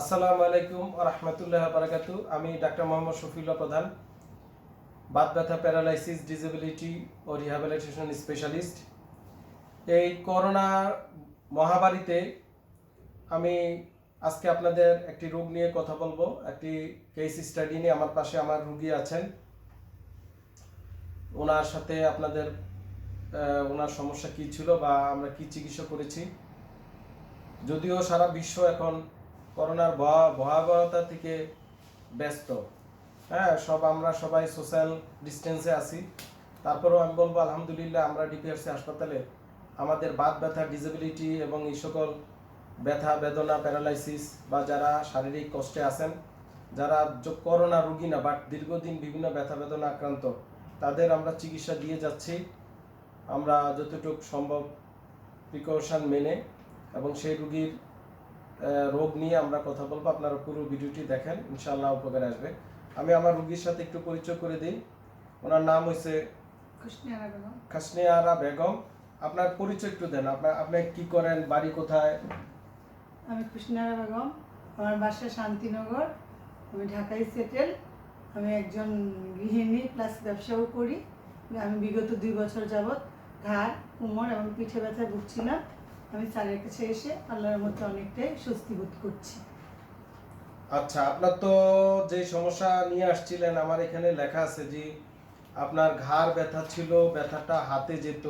আসসালামু আলাইকুম রহমতুল্লাহ বারাকাতু আমি ডাক্তার মোহাম্মদ শফিউল্লাহ প্রধান, বাত ব্যথা, প্যারালাইসিস ডিসেবিলিটি ও রিহ্যাবিলিটেশন স্পেশালিস্ট। এই করোনা মহামারীতে আমি আজকে আপনাদের একটি রোগ নিয়ে কথা বলব, একটি কেস স্টাডি নিয়ে। আমার পাশে আমার রুগী আছেন। ওনার সাথে আপনাদের ওনার সমস্যা কি ছিল বা আমরা কি চিকিৎসা করেছি। যদিও সারা বিশ্ব এখন করোনার ভয়াবহতা থেকে ব্যস্ত। হ্যাঁ সব আমরা সবাই সোশ্যাল ডিস্টেন্সে আছি। তারপরেও আমি বলব, আলহামদুলিল্লাহ, আমরা ডিপিআরসি হাসপাতালে আমাদের বাত ব্যথা ডিসেবিলিটি এবং এই সকল ব্যথা, বেদনা প্যারালাইসিস বা যারা শারীরিক কষ্টে আছেন, যারা করোনা রুগী না বাট দীর্ঘদিন বিভিন্ন ব্যথা, বেদনা আক্রান্ত, তাদের আমরা চিকিৎসা দিয়ে যাচ্ছি। আমরা যতটুকু সম্ভব প্রিকশন মেনে এবং সেই রুগীর রোগ নিয়ে আমরা কথা বলব। আপনারা পুরো ভিডিওটি দেখেন ইনশাআল্লাহ উপকারে আসবে। আমি আমার রুগীর সাথে একটু পরিচয় করে দিই। ওনার নাম হয়েছে বেগম। খাসনিয়ারা বেগম। আপনার পরিচয় একটু দেন। আপনার আপনি কি করেন? বাড়ি কোথায়? আমি খুশনিয়ারা বেগম। আমার বাসা শান্তিনগর। আমি ঢাকায় সেটেল। আমি একজন গৃহিণী প্লাস ব্যবসাও করি। আমি বিগত দুই বছর যাবৎ ঘাড় কোমর এবং পিঠে ব্যথায় ভুগছিলাম আমি স্যারের কাছে এসে আল্লাহর মধ্যে অনেকটাই স্বস্তি বোধ করছি। আচ্ছা আপনার তো যে সমস্যা নিয়ে আসছিলেন আমার এখানে লেখা আছে যে আপনার ঘাড় ব্যথা ছিল ব্যথাটা হাতে যেত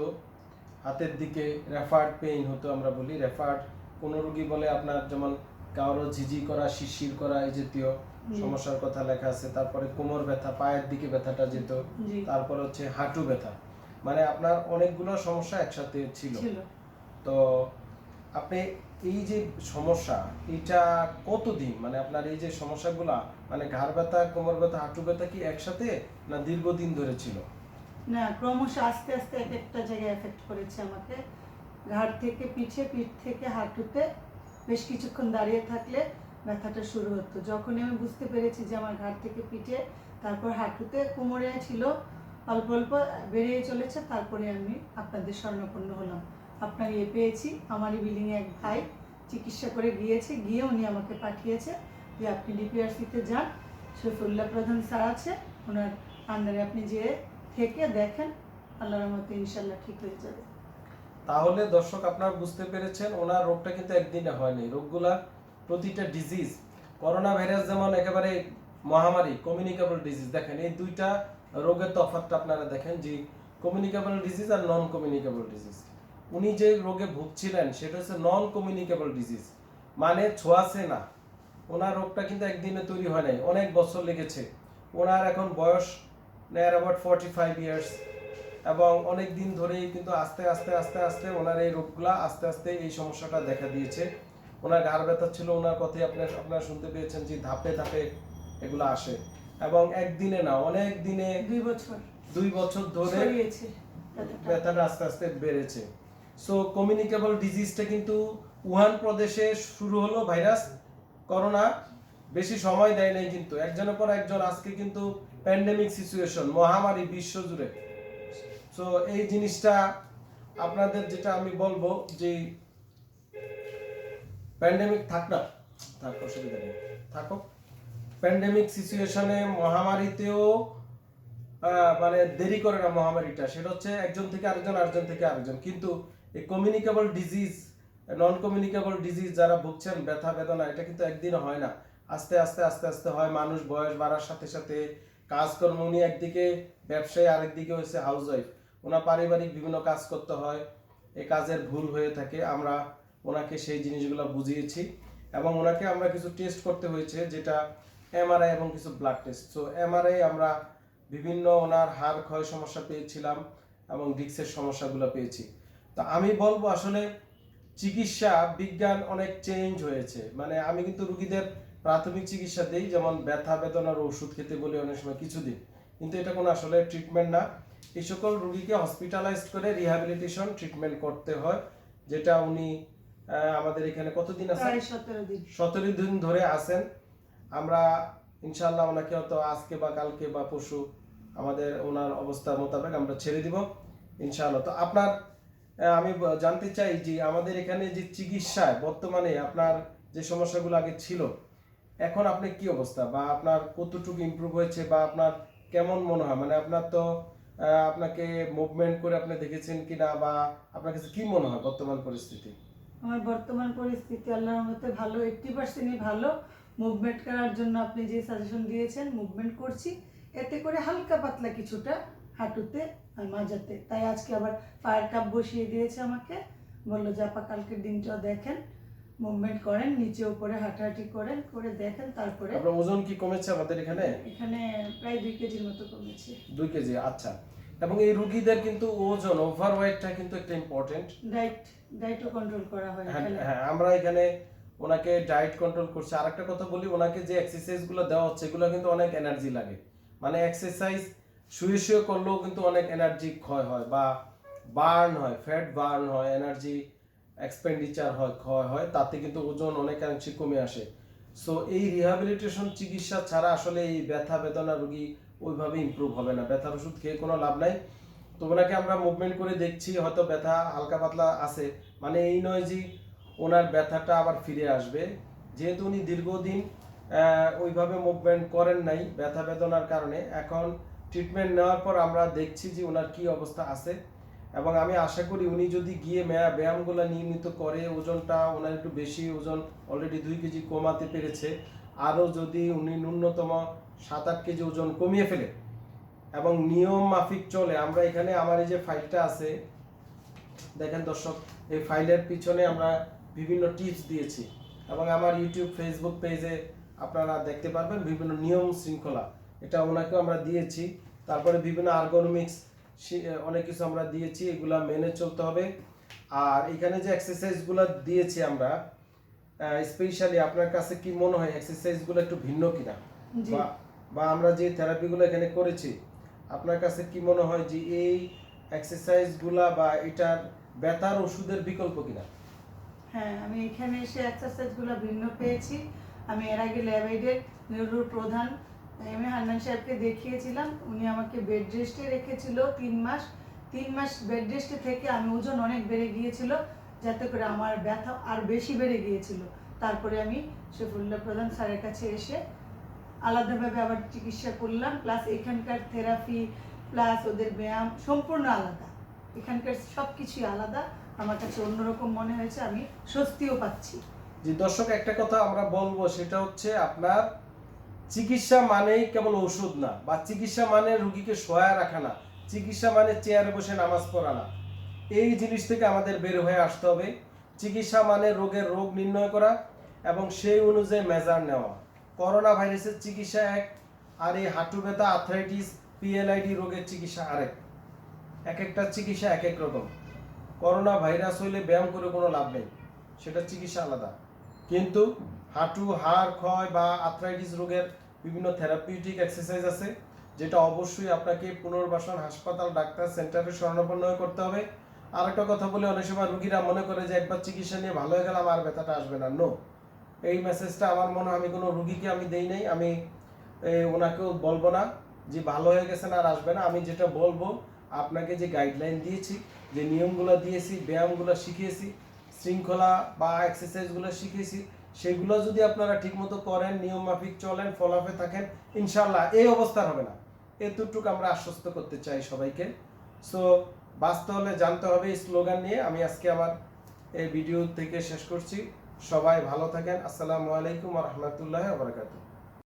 হাতের দিকে রেফার্ড পেইন হতো আমরা বলি রেফার্ড কোনো রুগী বলে আপনার যেমন কারও ঝিঝি করা শিশির করা এই জাতীয় সমস্যার কথা লেখা আছে তারপরে কোমর ব্যথা পায়ের দিকে ব্যথাটা যেত তারপর হচ্ছে হাঁটু ব্যথা। মানে আপনার অনেকগুলো সমস্যা একসাথে ছিল। ছিল। তো আপনি এই যে সমস্যা, এটা কতদিন? মানে আপনার এই যে সমস্যাগুলা মানে ঘাড় ব্যথা, কোমর ব্যথা, হাঁটু ব্যথা কি একসাথে না দীর্ঘদিন ধরে ছিল? না, ক্রমশ আস্তে আস্তে এক একটা জায়গায় এফেক্ট করেছে আমাকে। ঘাড় থেকে পিঠে, পিঠ থেকে হাঁটুতে বেশ কিছুক্ষণ দাঁড়িয়ে থাকলে ব্যথাটা শুরু হতো। যখনই আমি বুঝতে পেরেছি যে আমার ঘাড় থেকে পিঠে, তারপর হাঁটুতে কোমরে ছিল, অল্প অল্প বেড়েই চলেছে, তারপরে আমি আপনাদের স্বর্ণপন্ন হলাম। আপনার ইয়ে পেয়েছি। আমারই বিল্ডিংয়ে এক ভাই চিকিৎসা করে গিয়েছে গিয়ে উনি আমাকে পাঠিয়েছে যে আপনি ডিপিআরসিতে যান। শফিউল্লাহ প্রধান স্যার আছে, ওনার আন্ডারে আপনি যেয়ে থেকে দেখেন, আল্লাহর মতো ইনশাল্লাহ ঠিক হয়ে যাবে। তাহলে দর্শক আপনারা বুঝতে পেরেছেন, ওনার রোগটা কিন্তু একদিনে হয়নি। রোগগুলা প্রতিটা ডিজিজ করোনা ভাইরাস যেমন একেবারে মহামারী কমিউনিকেবল ডিজিজ দেখেন এই দুইটা রোগের তফাৎটা আপনারা দেখেন যে কমিউনিকেবল ডিজিজ আর নন কমিউনিকেবল ডিজিজ উনি যে রোগে ভুগছিলেন সেটা হচ্ছে নন কমিউনিকেবল ডিজিজ মানে ছোঁয়াছে না। ওনার রোগটা কিন্তু একদিনে তৈরি হয় নাই অনেক বছর লেগেছে। ওনার এখন বয়স নেয়ার অ্যাবাউট ফর্টি ফাইভ ইয়ার্স এবং অনেক দিন ধরেই কিন্তু আস্তে আস্তে আস্তে আস্তে ওনার এই রোগগুলা আস্তে আস্তে এই সমস্যাটা দেখা দিয়েছে। ওনার ঘাড় ব্যথা ছিল ওনার কথাই আপনার আপনারা শুনতে পেয়েছেন যে ধাপে ধাপে এগুলো আসে। এবং একদিনে না অনেক দিনে দুই বছর। দুই বছর ধরে। ব্যথাটা আস্তে আস্তে বেড়েছে। সো কমিউনিকেবল ডিজিজটা কিন্তু উহান প্রদেশে শুরু হলো ভাইরাস, করোনা। বেশি সময় দেয় নাই কিন্তু। একজনের পর একজন আজকে কিন্তু প্যান্ডেমিক সিচুয়েশন মহামারী বিশ্ব জুড়ে সো এই জিনিসটা আপনাদের যেটা আমি বলব যে প্যান্ডেমিক থাক না। থাক, অসুবিধা নেই। থাকো প্যান্ডেমিক সিচুয়েশনে মহামারীতেও মানে দেরি করে না মহামারীটা। সেটা হচ্ছে একজন থেকে আরেকজন আরেকজন থেকে আরেকজন। কিন্তু এই communicable disease non communicable disease যারা ভুগছেন, ব্যথা, বেদনা, এটা কিন্তু একদিন হয় না। আস্তে আস্তে আস্তে আস্তে হয় মানুষ, বয়স বাড়ার সাথে সাথে কাজকর্ম, উনি একদিকে ব্যবসায়ী, আরেকদিকে হচ্ছে হাউস ওয়াইফ ওনার পারিবারিক বিভিন্ন কাজ করতে হয়, এ কাজের ভুল হয়ে থাকে। আমরা ওনাকে সেই জিনিসগুলো বুঝিয়েছি এবং ওনাকে আমরা কিছু টেস্ট করতে হয়েছে, যেটা এমআরআই এবং কিছু ব্লাড টেস্ট তো এমআরআই আমরা বিভিন্ন ওনার হাড় ক্ষয় সমস্যা পেয়েছিলাম এবং ডিক্সের সমস্যাগুলো পেয়েছি। তো আমি বলব আসলে চিকিৎসা বিজ্ঞান অনেক চেঞ্জ হয়েছে। মানে আমি কিন্তু রুগীদের প্রাথমিক চিকিৎসা দিই যেমন ব্যথা বেদনার ওষুধ খেতে বলি অনেক সময় কিছুদিন। কিন্তু এটা কোনো আসলে ট্রিটমেন্ট না। এই সকল রুগীকে হসপিটালাইজ করে রিহ্যাবিলিটেশন ট্রিটমেন্ট করতে হয় যেটা উনি আমাদের এখানে কতদিন আছে সতেরো দিন। ধরে আছেন। আমরা ইনশাল্লাহ ওনাকে হয়তো আজকে বা কালকে বা পরশু আমাদের ওনার অবস্থা মোতাবেক আমরা ছেড়ে দিব ইনশাআল্লাহ। তো আপনার আমি জানতে চাই যে আমাদের এখানে যে চিকিৎসায় বর্তমানে আপনার যে সমস্যাগুলো আগে ছিল, এখন আপনি কি অবস্থা? বা আপনার কতটুকু ইমপ্রুভ হয়েছে? বা আপনার কেমন মনে হয়? মানে আপনার তো আপনাকে মুভমেন্ট করে আপনি দেখেছেন কিনা? বা আপনার কাছে কি মনে হয় বর্তমান পরিস্থিতি? আমার বর্তমান পরিস্থিতি আল্লাহর মতে ভালো এইট্টি পার্সেন্টই ভালো। মুভমেন্ট করার জন্য আপনি যে সাজেশন দিয়েছেন মুভমেন্ট করছি। এতে করে হালকা পাতলা কিছুটা হাঁটুতে আর মাজাতে তাই আজকে আবার ফায়ার কাপ বসিয়ে দিয়েছে আমাকে। বলল যে আপা কালকের দিনটা দেখেন। মুভমেন্ট করেন নিচে উপরে হাঁটাহাঁটি করেন করে দেখেন তারপরে আপনার ওজন কি কমেছে আমাদের এখানে? এখানে প্রায় দুই কেজির মতো কমেছে। দুই কেজি আচ্ছা। এবং এই রুগীদের কিন্তু ওজন ওভার ওয়েটটা কিন্তু একটা ইম্পর্টেন্ট ডায়েট ডায়েটও কন্ট্রোল করা হয় হ্যাঁ হ্যাঁ, আমরা এখানে ওনাকে ডায়েট কন্ট্রোল করছি। আর একটা কথা বলি ওনাকে যে এক্সারসাইজগুলো দেওয়া হচ্ছে এগুলো কিন্তু অনেক এনার্জি লাগে। মানে এক্সারসাইজ শুয়ে শুয়ে করলেও কিন্তু অনেক এনার্জি ক্ষয় হয় বা বার্ন হয় ফ্যাট বার্ন হয় এনার্জি এক্সপেন্ডিচার হয়, ক্ষয় হয়, তাতে কিন্তু ওজন অনেকাংশে কমে আসে। সো এই রিহ্যাবিলিটেশন চিকিৎসা ছাড়া আসলে এই ব্যথা বেদনা রোগী ওইভাবে ইমপ্রুভ হবে না। ব্যথার ওষুধ খেয়ে কোনো লাভ নাই। তো ওনাকে আমরা মুভমেন্ট করে দেখছি, হয়তো ব্যথা হালকা পাতলা আছে। মানে এই নয় যে ওনার ব্যথাটা আবার ফিরে আসবে। যেহেতু উনি দীর্ঘদিন ওইভাবে মুভমেন্ট করেন নাই ব্যথা বেদনার কারণে, এখন ট্রিটমেন্ট নেওয়ার পর আমরা দেখছি যে ওনার কি অবস্থা আছে। এবং আমি আশা করি উনি যদি গিয়ে ব্যায়া- ব্যায়ামগুলো নিয়মিত করে, ওজনটা ওনার একটু বেশি, ওজন অলরেডি দুই কেজি কমাতে পেরেছে। আরও যদি উনি ন্যূনতম সাত আট কেজি ওজন কমিয়ে ফেলে এবং নিয়ম মাফিক চলে, আমরা এখানে আমার এই যে ফাইলটা আছে, দেখেন দর্শক, এই ফাইলের পিছনে আমরা বিভিন্ন টিপস দিয়েছি। এবং আমার ইউটিউব ফেসবুক পেজে আপনারা দেখতে পারবেন বিভিন্ন নিয়ম শৃঙ্খলা। এটা ওনাকে আমরা দিয়েছি। তারপরে বিভিন্ন আর্গোনমিক্স অনেক কিছু আমরা দিয়েছি এগুলা মেনে চলতে হবে। আর এখানে যে এক্সারসাইজগুলো দিয়েছি আমরা স্পেশালি আপনার কাছে কি মনে হয় এক্সারসাইজগুলো একটু ভিন্ন কিনা? বা বা আমরা যে থেরাপিগুলো এখানে করেছি আপনার কাছে কি মনে হয় যে এই এক্সারসাইজগুলা বা এটার ব্যথার ওষুধের বিকল্প কিনা? হ্যাঁ আমি এখানে এসে এক্সারসাইজগুলো ভিন্ন পেয়েছি। আমি এর আগে ল্যাবাইডের নিউরোর প্রধান এ হান্নান সাহেবকে দেখিয়েছিলাম, উনি আমাকে বেড রেস্টে রেখেছিল তিন মাস। তিন মাস বেড রেস্টে থেকে আমি ওজন অনেক বেড়ে গিয়েছিল, যাতে করে আমার ব্যথা আর বেশি বেড়ে গিয়েছিল। তারপরে আমি শফিউল্লাহ প্রধান স্যারের কাছে এসে আলাদাভাবে আবার চিকিৎসা করলাম প্লাস এখানকার থেরাপি প্লাস ওদের ব্যায়াম সম্পূর্ণ আলাদা। এখানকার সব কিছুই আলাদা। আমার কাছে অন্যরকম মনে হয়েছে, আমি স্বস্তিও পাচ্ছি। যে দর্শক, একটা কথা আমরা বলব, সেটা হচ্ছে আপনার চিকিৎসা মানেই কেবল ওষুধ না, বা চিকিৎসা মানে রুগীকে সহায় রাখা না, চিকিৎসা মানে চেয়ারে বসে নামাজ পড়া না। এই জিনিস থেকে আমাদের বের হয়ে আসতে হবে। চিকিৎসা মানে রোগের রোগ নির্ণয় করা এবং সেই অনুযায়ী মেজার নেওয়া। করোনা ভাইরাসের চিকিৎসা এক, আর এই হাঁটু ব্যথা আর্থ্রাইটিস পিএলআইডি রোগের চিকিৎসা আরেক। এক একটা চিকিৎসা এক এক রকম। করোনা ভাইরাস হইলে ব্যায়াম করে কোনো লাভ নেই, সেটা চিকিৎসা আলাদা। কিন্তু হাঁটু, হাড়, ক্ষয় বা আর্থ্রাইটিস রোগের বিভিন্ন থেরাপিউটিক এক্সারসাইজ আছে, যেটা অবশ্যই আপনাকে পুনর্বাসন হাসপাতাল, ডাক্তার সেন্টারে শরণাপন্ন হয়ে করতে হবে। আর একটা কথা বলে অনেক সময় রুগীরা মনে করে যে একবার চিকিৎসা নিয়ে ভালো হয়ে গেলাম আর ব্যথাটা আসবে না। নো এই মেসেজটা আমার মনে হয় আমি কোনো রুগীকে আমি দেই নাই। আমি ওনাকেও বলব না যে ভালো হয়ে গেছেন আর আসবে না। আমি যেটা বলব, আপনাকে যে গাইডলাইন দিয়েছি, যে নিয়মগুলো দিয়েছি, ব্যায়ামগুলো শিখিয়েছি, শৃঙ্খলা বা এক্সারসাইজগুলো শিখিয়েছি সেগুলো যদি আপনারা ঠিকমতো করেন নিয়ম মাফিক চলেন, ফলাফে থাকেন ইনশাল্লাহ এই অবস্থা হবে না। এতটুকু আমরা আশ্বস্ত করতে চাই সবাইকে। সো বাঁচতে হলে জানতে হবে এই স্লোগান নিয়ে। আমি আজকে আমার এই ভিডিও থেকে শেষ করছি। সবাই ভালো থাকেন। আসসালামু আলাইকুম রহমতুল্লাহ বারকাতুহ।